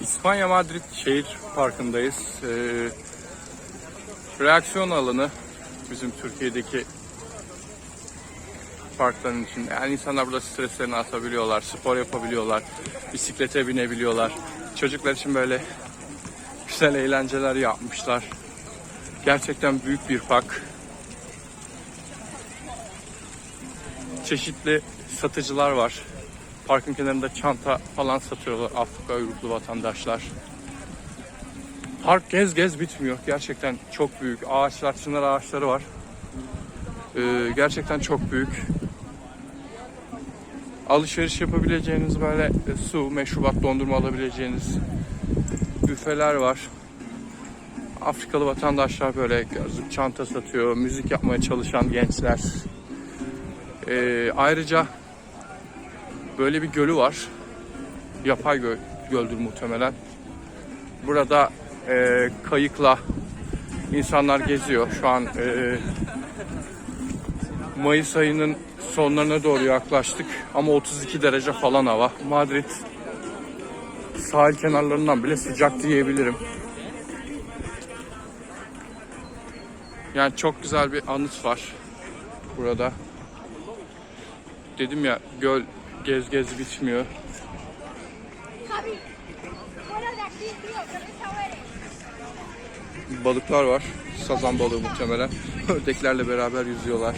İspanya Madrid şehir parkındayız. Ee, reaksiyon alanı bizim Türkiye'deki parkların için. Yani insanlar burada streslerini atabiliyorlar, spor yapabiliyorlar, bisiklete binebiliyorlar. Çocuklar için böyle güzel eğlenceler yapmışlar. Gerçekten büyük bir park. Çeşitli satıcılar var. Parkın kenarında çanta falan satıyorlar Afrika uyruklu vatandaşlar. Park gez gez bitmiyor. Gerçekten çok büyük. Ağaçlar, çınar ağaçları var. Ee, gerçekten çok büyük. Alışveriş yapabileceğiniz böyle su, meşrubat, dondurma alabileceğiniz büfeler var. Afrikalı vatandaşlar böyle çanta satıyor, müzik yapmaya çalışan gençler. Ee, ayrıca böyle bir gölü var. Yapay göl, göldür muhtemelen. Burada e, kayıkla insanlar geziyor. Şu an e, Mayıs ayının sonlarına doğru yaklaştık ama 32 derece falan hava. Madrid sahil kenarlarından bile sıcak diyebilirim. Yani çok güzel bir anıt var burada. Dedim ya göl gez gez bitmiyor. Esa eres. Balıklar var. Sazan balığı muhtemelen. Ördeklerle beraber yüzüyorlar.